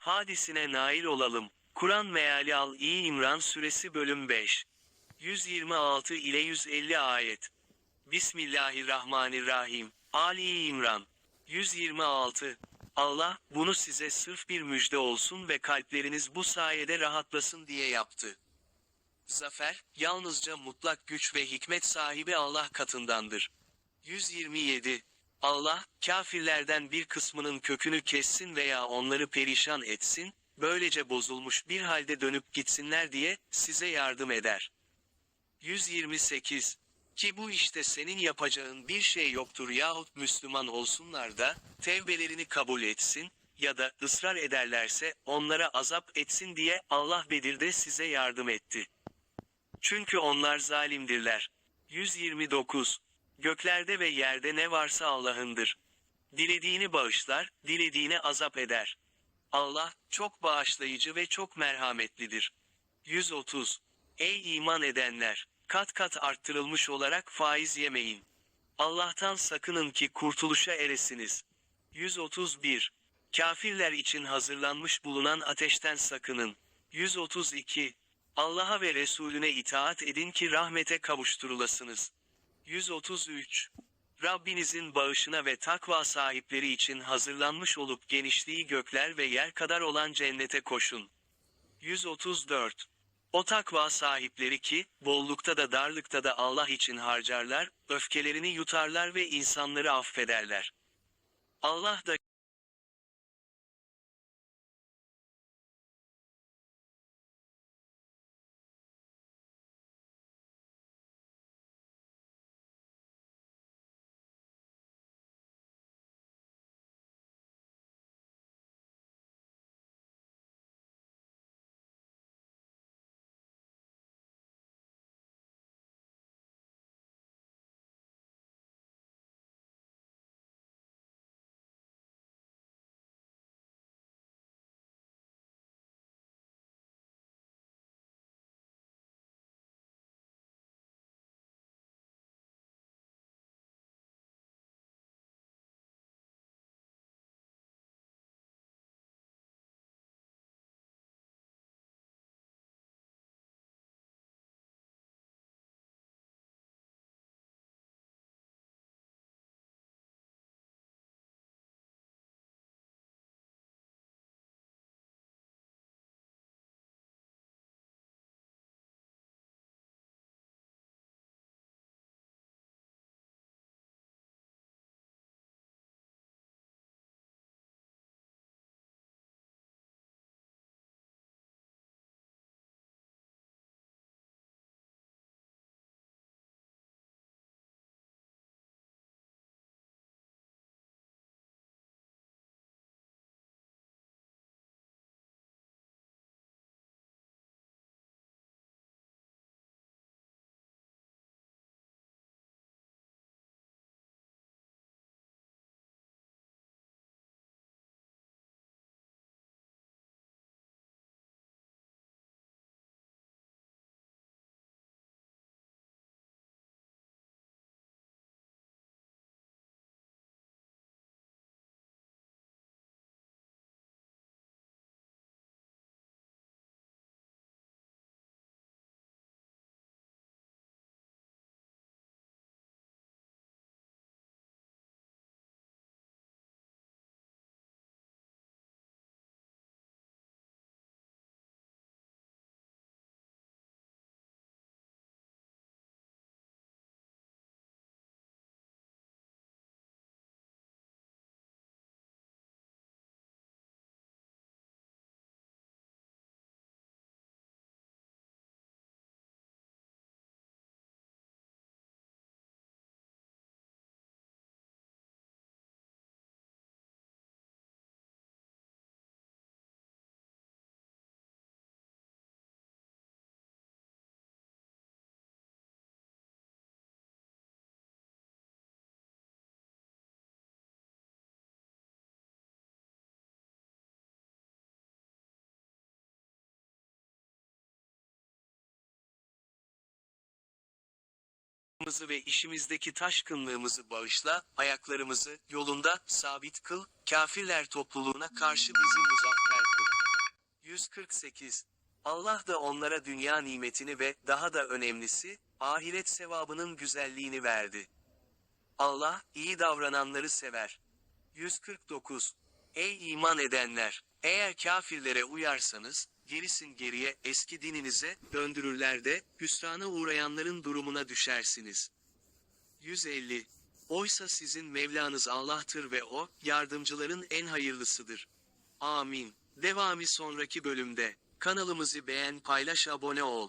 hadisine nail olalım. Kur'an meali al İyi İmran suresi bölüm 5. 126 ile 150 ayet. Bismillahirrahmanirrahim. Ali İmran. 126. Allah, bunu size sırf bir müjde olsun ve kalpleriniz bu sayede rahatlasın diye yaptı. Zafer, yalnızca mutlak güç ve hikmet sahibi Allah katındandır. 127. Allah, kafirlerden bir kısmının kökünü kessin veya onları perişan etsin, böylece bozulmuş bir halde dönüp gitsinler diye, size yardım eder. 128. Ki bu işte senin yapacağın bir şey yoktur yahut Müslüman olsunlar da, tevbelerini kabul etsin, ya da ısrar ederlerse, onlara azap etsin diye Allah Bedir'de size yardım etti. Çünkü onlar zalimdirler. 129. Göklerde ve yerde ne varsa Allah'ındır. Dilediğini bağışlar, dilediğine azap eder. Allah, çok bağışlayıcı ve çok merhametlidir. 130. Ey iman edenler! Kat kat arttırılmış olarak faiz yemeyin. Allah'tan sakının ki kurtuluşa eresiniz. 131. Kafirler için hazırlanmış bulunan ateşten sakının. 132. Allah'a ve Resulüne itaat edin ki rahmete kavuşturulasınız. 133. Rabbinizin bağışına ve takva sahipleri için hazırlanmış olup genişliği gökler ve yer kadar olan cennete koşun. 134. O takva sahipleri ki, bollukta da darlıkta da Allah için harcarlar, öfkelerini yutarlar ve insanları affederler. Allah da Mızı ve işimizdeki taşkınlığımızı bağışla, ayaklarımızı yolunda sabit kıl, kafirler topluluğuna karşı bizi muzaffer kıl. 148. Allah da onlara dünya nimetini ve daha da önemlisi, ahiret sevabının güzelliğini verdi. Allah, iyi davrananları sever. 149. Ey iman edenler! Eğer kafirlere uyarsanız, gerisin geriye eski dininize döndürürler de, hüsrana uğrayanların durumuna düşersiniz. 150. Oysa sizin Mevlanız Allah'tır ve O, yardımcıların en hayırlısıdır. Amin. Devamı sonraki bölümde. Kanalımızı beğen paylaş abone ol.